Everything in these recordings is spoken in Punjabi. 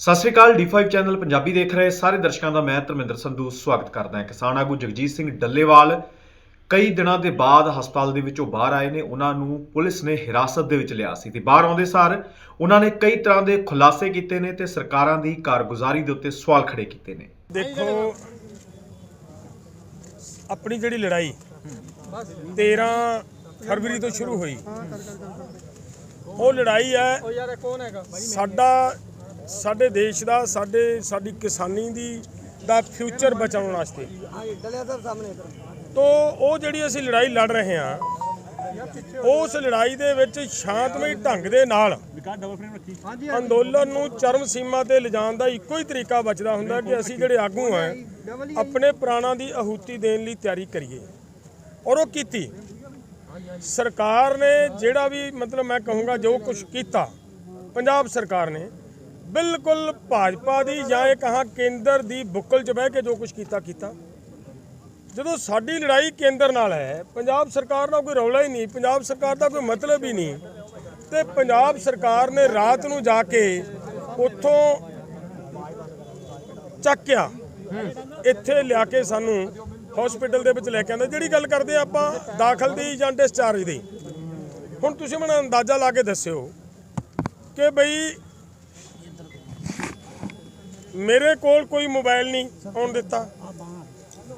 ਸਤਿ ਸ਼੍ਰੀ ਅਕਾਲ D5 ਚੈਨਲ ਪੰਜਾਬੀ ਦੇਖ ਰਹੇ ਸਾਰੇ ਦਰਸ਼ਕਾਂ ਦਾ ਮੈਂ ਧਰਮਿੰਦਰ ਸੰਧੂ ਸਵਾਗਤ ਕਰਦਾ ਹਾਂ। ਕਿਸਾਨ ਆਗੂ ਜਗਜੀਤ ਸਿੰਘ ਡੱਲੇਵਾਲ ਕਈ ਦਿਨਾਂ ਦੇ ਬਾਅਦ ਹਸਪਤਾਲ ਦੇ ਵਿੱਚੋਂ ਬਾਹਰ ਆਏ ਨੇ। ਉਹਨਾਂ ਨੂੰ ਪੁਲਿਸ ਨੇ ਹਿਰਾਸਤ ਦੇ ਵਿੱਚ ਲਿਆ ਸੀ ਤੇ ਬਾਹਰ ਆਉਂਦੇ ਸਾਰ ਉਹਨਾਂ ਨੇ ਕਈ ਤਰ੍ਹਾਂ ਦੇ ਖੁਲਾਸੇ ਕੀਤੇ ਨੇ ਤੇ ਸਰਕਾਰਾਂ ਦੀ ਕਾਰਗੁਜ਼ਾਰੀ ਦੇ ਉੱਤੇ ਸਵਾਲ ਖੜੇ ਕੀਤੇ ਨੇ। ਦੇਖੋ ਆਪਣੀ ਜਿਹੜੀ ਲੜਾਈ 13 ਫਰਵਰੀ ਤੋਂ ਸ਼ੁਰੂ ਹੋਈ। ਉਹ ਲੜਾਈ ਹੈ ਸਾਡਾ ਸਾਡੇ ਦੇਸ਼ ਦਾ, ਸਾਡੇ, ਸਾਡੀ ਕਿਸਾਨੀ ਦੀ ਦਾ ਫਿਊਚਰ ਬਚਾਉਣ ਵਾਸਤੇ। ਤੋਂ ਉਹ ਜਿਹੜੀ ਅਸੀਂ ਲੜਾਈ ਲੜ ਰਹੇ ਹਾਂ, ਉਸ ਲੜਾਈ ਦੇ ਵਿੱਚ ਸ਼ਾਂਤਮਈ ਢੰਗ ਦੇ ਨਾਲ ਅੰਦੋਲਨ ਨੂੰ ਚਰਮ ਸੀਮਾ ਤੇ ਲਿਜਾਣ ਦਾ ਇੱਕੋ ਹੀ ਤਰੀਕਾ ਬਚਦਾ ਹੁੰਦਾ ਕਿ ਅਸੀਂ ਜਿਹੜੇ ਆਗੂ ਆ ਆਪਣੇ ਪ੍ਰਾਣਾਂ ਦੀ ਆਹੂਤੀ ਦੇਣ ਲਈ ਤਿਆਰੀ ਕਰੀਏ। ਔਰ ਉਹ ਕੀਤੀ। ਸਰਕਾਰ ਨੇ ਜਿਹੜਾ ਵੀ ਮਤਲਬ ਮੈਂ ਕਹੂੰਗਾ ਜੋ ਕੁਝ ਕੀਤਾ, ਪੰਜਾਬ ਸਰਕਾਰ ਨੇ ਬਿਲਕੁਲ ਭਾਜਪਾ ਦੀ ਜਾਂ ਇਹ ਕਹਾਂ ਕੇਂਦਰ ਦੀ ਬੁੱਕਲ 'ਚ ਬਹਿ ਕੇ ਜੋ ਕੁਝ ਕੀਤਾ ਕੀਤਾ। ਜਦੋਂ ਸਾਡੀ ਲੜਾਈ ਕੇਂਦਰ ਨਾਲ ਹੈ, ਪੰਜਾਬ ਸਰਕਾਰ ਨਾਲ ਕੋਈ ਰੌਲਾ ਹੀ ਨਹੀਂ, ਪੰਜਾਬ ਸਰਕਾਰ ਦਾ ਕੋਈ ਮਤਲਬ ਹੀ ਨਹੀਂ। ਤੇ ਪੰਜਾਬ ਸਰਕਾਰ ਨੇ ਰਾਤ ਨੂੰ ਜਾ ਕੇ ਉੱਥੋਂ ਚੱਕਿਆ ਇੱਥੇ ਲਿਆ ਕੇ ਸਾਨੂੰ ਹਸਪੀਟਲ ਦੇ ਵਿੱਚ ਲੈ ਕੇ ਆਂਦਾ ਜਿਹੜੀ ਗੱਲ ਕਰਦੇ ਆ ਆਪਾਂ, ਦਾਖਲ ਦੀ ਜਾਂ ਡਿਸਚਾਰਜ ਦੀ। ਹੁਣ ਤੁਸੀਂ ਮੈਨੂੰ ਅੰਦਾਜ਼ਾ ਲਾ ਕੇ ਦੱਸਿਓ ਕਿ ਬਈ ਮੇਰੇ ਕੋਲ ਕੋਈ ਮੋਬਾਈਲ ਨਹੀਂ ਆਉਣ ਦਿੱਤਾ।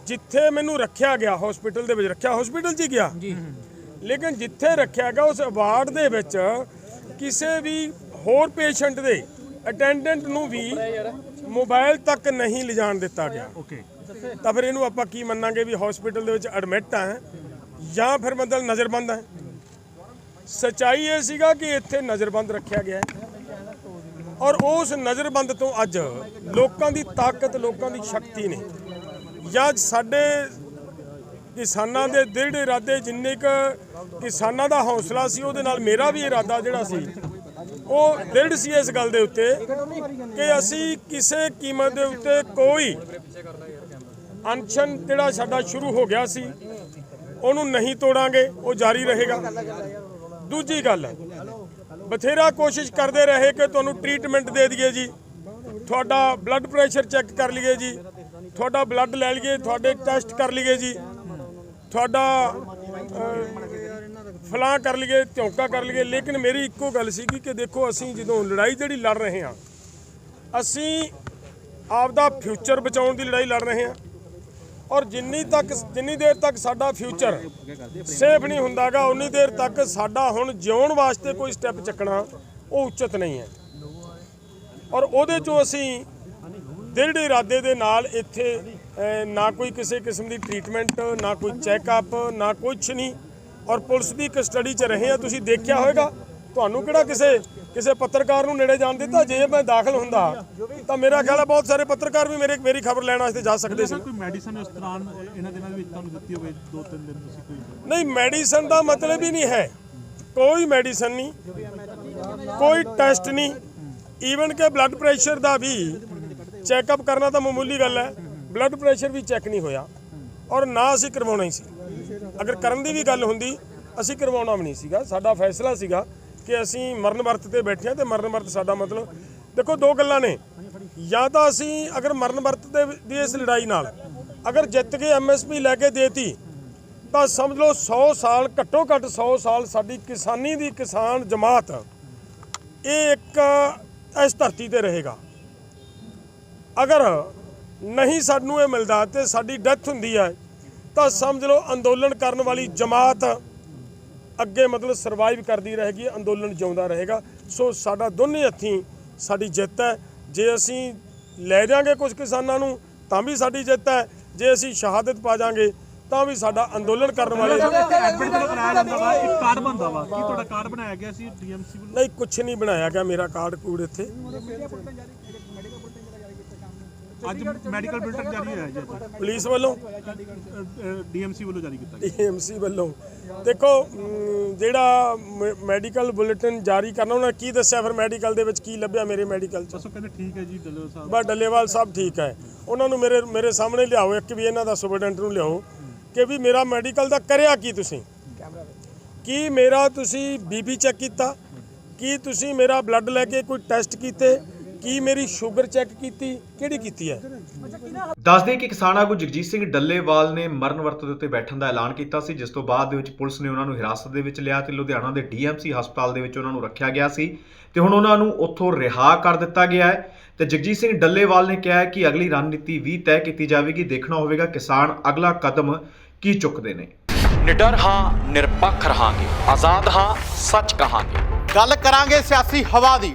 ਜਿੱਥੇ ਮੈਨੂੰ ਰੱਖਿਆ ਗਿਆ ਹਸਪੀਟਲ ਦੇ ਵਿੱਚ ਰੱਖਿਆ ਹਸਪੀਟਲ 'ਚ ਹੀ ਗਿਆ। ਲੇਕਿਨ ਜਿੱਥੇ ਰੱਖਿਆ ਗਿਆ ਉਸ ਵਾਰਡ ਦੇ ਵਿੱਚ ਕਿਸੇ ਵੀ ਹੋਰ ਪੇਸ਼ੈਂਟ ਦੇ ਅਟੈਂਡੈਂਟ ਨੂੰ ਵੀ ਮੋਬਾਈਲ ਤੱਕ ਨਹੀਂ ਲਿਜਾਣ ਦਿੱਤਾ ਗਿਆ। ਓਕੇ ਤਾਂ ਫਿਰ ਇਹਨੂੰ ਆਪਾਂ ਕੀ ਮੰਨਾਂਗੇ ਵੀ ਹਸਪੀਟਲ ਦੇ ਵਿੱਚ ਐਡਮਿਟ ਹੈ ਜਾਂ ਫਿਰ ਮਤਲਬ ਨਜ਼ਰਬੰਦ ਹੈ। ਸਚਾਈ ਇਹ ਸੀਗਾ ਕਿ ਇੱਥੇ ਨਜ਼ਰਬੰਦ ਰੱਖਿਆ ਗਿਆ ਹੈ। ਔਰ ਉਸ ਨਜ਼ਰਬੰਦ ਤੋਂ ਅੱਜ ਲੋਕਾਂ ਦੀ ਤਾਕਤ, ਲੋਕਾਂ ਦੀ ਸ਼ਕਤੀ ਨੇ। ਜਾਂ ਸਾਡੇ ਕਿਸਾਨਾਂ ਦੇ ਦ੍ਰਿੜ ਇਰਾਦੇ ਜਿੰਨੇ ਕ ਕਿਸਾਨਾਂ ਦਾ ਹੌਸਲਾ ਸੀ, ਉਹਦੇ ਨਾਲ ਮੇਰਾ ਵੀ ਇਰਾਦਾ ਜਿਹੜਾ ਸੀ, ਉਹ ਦ੍ਰਿੜ ਸੀ ਇਸ ਗੱਲ ਦੇ ਉੱਤੇ ਕਿ ਅਸੀਂ ਕਿਸੇ ਕੀਮਤ ਦੇ ਉੱਤੇ ਕੋਈ ਅਨਸ਼ਨ ਜਿਹੜਾ ਸਾਡਾ ਸ਼ੁਰੂ ਹੋ ਗਿਆ ਸੀ, ਉਹਨੂੰ ਨਹੀਂ ਤੋੜਾਂਗੇ, ਉਹ ਜਾਰੀ ਰਹੇਗਾ। ਦੂਜੀ ਗੱਲ ਬਥੇਰਾ ਕੋਸ਼ਿਸ਼ ਕਰਦੇ ਰਹੇ ਕਿ ਤੁਹਾਨੂੰ ਟ੍ਰੀਟਮੈਂਟ ਦੇ ਦਈਏ ਜੀ। ਤੁਹਾਡਾ ਬਲੱਡ ਪ੍ਰੈਸ਼ਰ ਚੈੱਕ ਕਰ ਲਈਏ ਜੀ। ਤੁਹਾਡਾ ਬਲੱਡ ਲੈ ਲਈਏ ਤੁਹਾਡੇ ਟੈਸਟ ਕਰ ਲਈਏ ਜੀ। ਤੁਹਾਡਾ ਅਹ, ਫਲਾਂ ਕਰ ਲਈਏ ਝੌਂਕਾ ਕਰ ਲਈਏ। ਲੇਕਿਨ ਮੇਰੀ ਇੱਕੋ ਗੱਲ ਸੀਗੀ ਕਿ ਦੇਖੋ ਅਸੀਂ ਜਦੋਂ ਲੜਾਈ ਜਿਹੜੀ ਲੜ ਰਹੇ ਹਾਂ ਅਸੀਂ ਆਪਦਾ ਫਿਊਚਰ ਬਚਾਉਣ ਦੀ ਲੜਾਈ ਲੜ ਰਹੇ ਹਾਂ। ਔਰ ਜਿੰਨੀ ਤੱਕ, ਜਿੰਨੀ ਦੇਰ ਤੱਕ ਸਾਡਾ ਫਿਊਚਰ ਸੇਫ ਨਹੀਂ ਹੁੰਦਾਗਾ, ਉਨੀ ਦੇਰ ਤੱਕ ਸਾਡਾ ਹੁਣ ਜਿਉਣ ਵਾਸਤੇ ਕੋਈ ਸਟੈਪ ਚੱਕਣਾ, ਉਹ ਉਚਿਤ ਨਹੀਂ ਹੈ। ਔਰ ਉਹਦੇ ਚੋਂ ਅਸੀਂ ਦਿਲ ਦੇ ਇਰਾਦੇ ਦੇ ਨਾਲ ਇੱਥੇ ਨਾ ਕੋਈ ਕਿਸੇ ਕਿਸਮ ਦੀ ਟ੍ਰੀਟਮੈਂਟ ਨਾ ਕੋਈ ਚੈੱਕਅਪ ਨਾ ਕੁਝ ਨਹੀਂ। ਔਰ ਪੁਲਿਸ ਦੀ ਕਸਟਡੀ 'ਚ ਰਹੇ ਆ, ਤੁਸੀਂ ਦੇਖਿਆ ਹੋਵੇਗਾ ਤੁਹਾਨੂੰ ਕਿਹੜਾ ਕਿਸੇ ਕਿਸੇ ਪੱਤਰਕਾਰ ਨੂੰ ਨੇੜੇ ਜਾਣ ਦਿੱਤਾ ਜੇ ਮੈਂ ਦਾਖਲ ਹੁੰਦਾ ਤਾਂ ਮੇਰਾ ਖਿਆਲ ਹੈ ਬਹੁਤ ਸਾਰੇ ਪੱਤਰਕਾਰ ਵੀ ਮੇਰੇ ਮੇਰੀ ਖਬਰ ਲੈਣ ਵਾਸਤੇ ਜਾ ਸਕਦੇ ਸੀ। ਕੋਈ ਮੈਡੀਸਨ ਇਸ ਦੌਰਾਨ ਇਹਨਾਂ ਦਿਨਾਂ ਵਿੱਚ ਤੁਹਾਨੂੰ ਦਿੱਤੀ ਹੋਵੇ ਦੋ ਤਿੰਨ ਦਿਨ ਤੁਸੀਂ ਕੋਈ ਨਹੀਂ ਮੈਡੀਸਨ ਦਾ ਮਤਲਬ ਹੀ ਨਹੀਂ ਹੈ। ਕੋਈ ਮੈਡੀਸਨ ਨਹੀਂ ਕੋਈ ਟੈਸਟ ਨਹੀਂ ਈਵਨ ਕਿ ਬਲੱਡ ਪ੍ਰੈਸ਼ਰ ਦਾ ਵੀ ਚੈੱਕਅਪ ਕਰਨਾ ਤਾਂ ਮਾਮੂਲੀ ਗੱਲ ਹੈ ਬਲੱਡ ਪ੍ਰੈਸ਼ਰ ਵੀ ਚੈੱਕ ਨਹੀਂ ਹੋਇਆ ਔਰ ਨਾ ਅਸੀਂ ਕਰਵਾਉਣਾ ਹੀ ਸੀ। ਅਗਰ ਕਰਨ ਦੀ ਵੀ ਗੱਲ ਹੁੰਦੀ ਅਸੀਂ ਕਰਵਾਉਣਾ ਵੀ ਨਹੀਂ ਸੀਗਾ ਸਾਡਾ ਫੈਸਲਾ ਸੀਗਾ ਕਿ ਅਸੀਂ ਮਰਨ ਵਰਤ ਤੇ ਬੈਠੇ ਹਾਂ ਤੇ ਮਰਨ ਵਰਤ ਸਾਡਾ ਮਤਲਬ, ਦੇਖੋ ਦੋ ਗੱਲਾਂ ਨੇ। ਜਾਂ ਤਾਂ ਅਸੀਂ ਅਗਰ ਮਰਨ ਵਰਤ ਦੇ ਦੀ ਇਸ ਲੜਾਈ ਨਾਲ ਅਗਰ ਜਿੱਤ ਕੇ ਐਮਐਸਪੀ ਲੈ ਕੇ ਦੇਤੀ, ਤਾਂ ਸਮਝ ਲਓ 100 ਸਾਲ, ਘੱਟੋ ਘੱਟ 100 ਸਾਲ ਸਾਡੀ ਕਿਸਾਨੀ ਦੀ ਕਿਸਾਨ ਜਮਾਤ ਇਹ ਇੱਕ ਇਸ ਧਰਤੀ ਤੇ ਰਹੇਗਾ। ਅਗਰ ਨਹੀਂ ਸਾਨੂੰ ਇਹ ਮਿਲਦਾ ਤੇ ਸਾਡੀ ਡੈਥ ਹੁੰਦੀ ਹੈ, ਤਾਂ ਸਮਝ ਲਓ ਅੰਦੋਲਨ ਕਰਨ ਵਾਲੀ ਜਮਾਤ ਅੱਗੇ ਮਤਲਬ ਸਰਵਾਈਵ ਕਰਦੀ ਰਹੇਗੀ ਅੰਦੋਲਨ ਜਿਉਂਦਾ ਰਹੇਗਾ। ਸੋ ਸਾਡਾ ਦੋਨੇ ਹੱਥੀਂ ਸਾਡੀ ਜਿੱਤ ਹੈ। ਜੇ ਅਸੀਂ ਲੈ ਜਾਾਂਗੇ ਕੁਝ ਕਿਸਾਨਾਂ ਨੂੰ ਤਾਂ ਵੀ ਸਾਡੀ ਜਿੱਤ ਹੈ। ਜੇ ਅਸੀਂ ਸ਼ਹਾਦਤ ਪਾ ਜਾਾਂਗੇ ਤਾਂ ਵੀ ਸਾਡਾ ਅੰਦੋਲਨ ਕਰਨ ਵਾਲੇ ਨਹੀਂ ਕੁਝ ਨਹੀਂ ਬਣਾਇਆ ਗਿਆ ਮੇਰਾ ਕਾਰਡ ਕੂੜ ਇੱਥੇ। ਅੱਜ ਮੈਡੀਕਲ ਬੁਲੇਟਿਨ ਜਾਰੀ ਹੋਇਆ ਜੀ ਪੁਲਿਸ ਵੱਲੋਂ? ਡੀਐਮਸੀ ਵੱਲੋਂ ਜਾਰੀ ਕੀਤਾ ਗਿਆ। ਡੀਐਮਸੀ ਵੱਲੋਂ। ਦੇਖੋ ਜਿਹੜਾ ਮੈਡੀਕਲ ਬੁਲੇਟਿਨ ਜਾਰੀ ਕਰਨਾ ਉਹਨਾਂ ਨੇ ਕੀ ਦੱਸਿਆ? ਫਿਰ ਮੈਡੀਕਲ ਦੇ ਵਿੱਚ ਕੀ ਲੱਭਿਆ ਮੇਰੇ ਮੈਡੀਕਲ 'ਚ? ਕਹਿੰਦੇ ਠੀਕ ਹੈ ਜੀ ਡੱਲੋ ਸਾਹਿਬ। ਬਾ ਡੱਲੇਵਾਲ ਸਾਹਿਬ ਠੀਕ ਹੈ। ਉਹਨਾਂ ਨੂੰ ਮੇਰੇ ਮੇਰੇ ਸਾਹਮਣੇ ਲਿਆਓ ਇੱਕ ਵੀ ਇਹਨਾਂ ਦਾ ਸੁਪਰਡੈਂਟ ਨੂੰ ਲਿਆਓ ਕਿ ਵੀ ਮੇਰਾ ਮੈਡੀਕਲ ਦਾ ਕਰਿਆ ਕੀ ਤੁਸੀਂ? ਕੀ ਮੇਰਾ ਤੁਸੀਂ ਬੀਪੀ ਚੈੱਕ ਕੀਤਾ? ਕੀ ਤੁਸੀਂ ਮੇਰਾ ਬਲੱਡ ਲੈ ਕੇ ਕੋਈ ਟੈਸਟ ਕੀਤੇ? ਕੀ ਮੇਰੀ ਸ਼ੂਗਰ ਚੈੱਕ ਕੀਤੀ? ਕਿਹੜੀ ਕੀਤੀ ਹੈ? ਦੱਸਦੇ ਕਿ ਕਿਸਾਨ ਆਗੂ ਜਗਜੀਤ ਸਿੰਘ ਡੱਲੇਵਾਲ ਨੇ ਮਰਨ ਵਰਤ ਦੇ ਉੱਤੇ ਬੈਠਣ ਦਾ ਐਲਾਨ ਕੀਤਾ ਸੀ ਜਿਸ ਤੋਂ ਬਾਅਦ ਦੇ ਵਿੱਚ ਪੁਲਿਸ ਨੇ ਉਹਨਾਂ ਨੂੰ ਹਿਰਾਸਤ ਦੇ ਵਿੱਚ ਲਿਆ ਤੇ ਲੁਧਿਆਣਾ ਦੇ ਡੀਐਮਸੀ ਹਸਪਤਾਲ ਦੇ ਵਿੱਚ ਉਹਨਾਂ ਨੂੰ ਰੱਖਿਆ ਗਿਆ ਸੀ ਤੇ ਹੁਣ ਉਹਨਾਂ ਨੂੰ ਉੱਥੋਂ ਰਿਹਾ ਕਰ ਦਿੱਤਾ ਗਿਆ ਹੈ। ਤੇ ਜਗਜੀਤ ਸਿੰਘ ਡੱਲੇਵਾਲ ਨੇ ਕਿਹਾ ਹੈ ਕਿ ਅਗਲੀ ਰਣਨੀਤੀ ਵੀ ਤੈਅ ਕੀਤੀ ਜਾਵੇਗੀ। ਦੇਖਣਾ ਹੋਵੇਗਾ ਕਿਸਾਨ ਅਗਲਾ ਕਦਮ ਕੀ ਚੁੱਕਦੇ ਨੇ। ਨਿਡਰ ਹਾਂ ਨਿਰਪੱਖ ਰਹਾਂਗੇ। ਆਜ਼ਾਦ ਹਾਂ ਸੱਚ ਕਹਾਂਗੇ। ਗੱਲ ਕਰਾਂਗੇ ਸਿਆਸੀ ਹਵਾ ਦੀ।